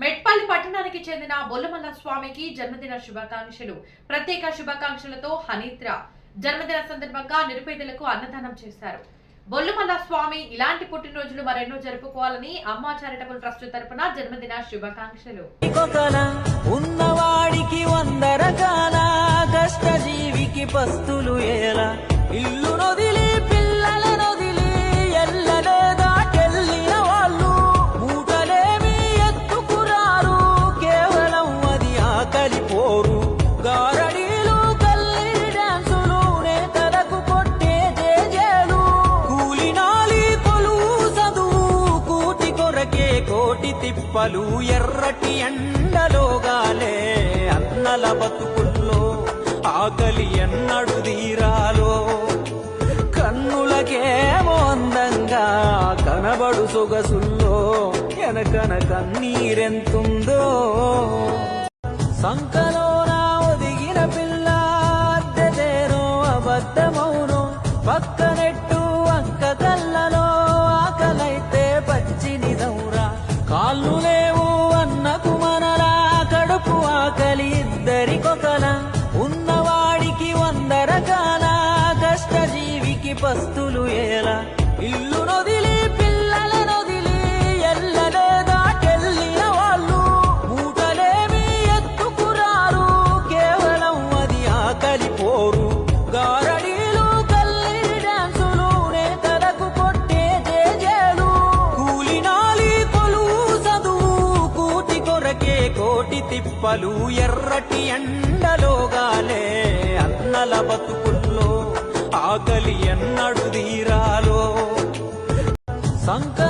మెట్పల్లి పట్టణానికి చెందిన బొల్లమల్ల స్వామికి జన్మదిన శుభాకాంక్షలు. ప్రత్యేక శుభాకాంక్షలతో హనీత్ర జన్మదిన సందర్భంగా నిరుపేదలకు అన్నదానం చేశారు. బొల్లుమల్ల స్వామి ఇలాంటి పుట్టినరోజులు మరెన్నో జరుపుకోవాలని అమ్మా చారిటబుల్ ట్రస్ట్ తరపున జన్మదిన శుభాకాంక్షలు. ఉన్నవాడికి వంద రకాల కష్టజీవికి పస్తులు తిప్పలు ఎర్రటి ఎండలోగాలే అన్నల బతుకుల్లో ఆకలి ఎన్నడు తీరాలో. కన్నులకేమో అందంగా కనబడు సొగసుల్లో ఎనకన కన్నీరెంతుందో. సంకలోన ఒదిగిన పిల్ల అద్దెదేనో అబద్ధమౌను పక్కనెట్టు పస్తులు ఎలా ఇల్లు నొదిలి పిల్లల నొదిలి ఎల్లలేదాకెళ్ళిన వాళ్ళు. మూటలేమి ఎత్తుకురారు కేవలం అది ఆకలి పోరు. గారడీలు కల్లి డాన్సులు నేతలకు కొట్టే జేజేలు. కూలినాలి కొలువు చదువు కూటి కొరకే కోటి తిప్పలు ఎర్రటి ఎండలోగాలే అన్నల బతుకు ఆకలి ఎన్నడు తీరాలో. సంక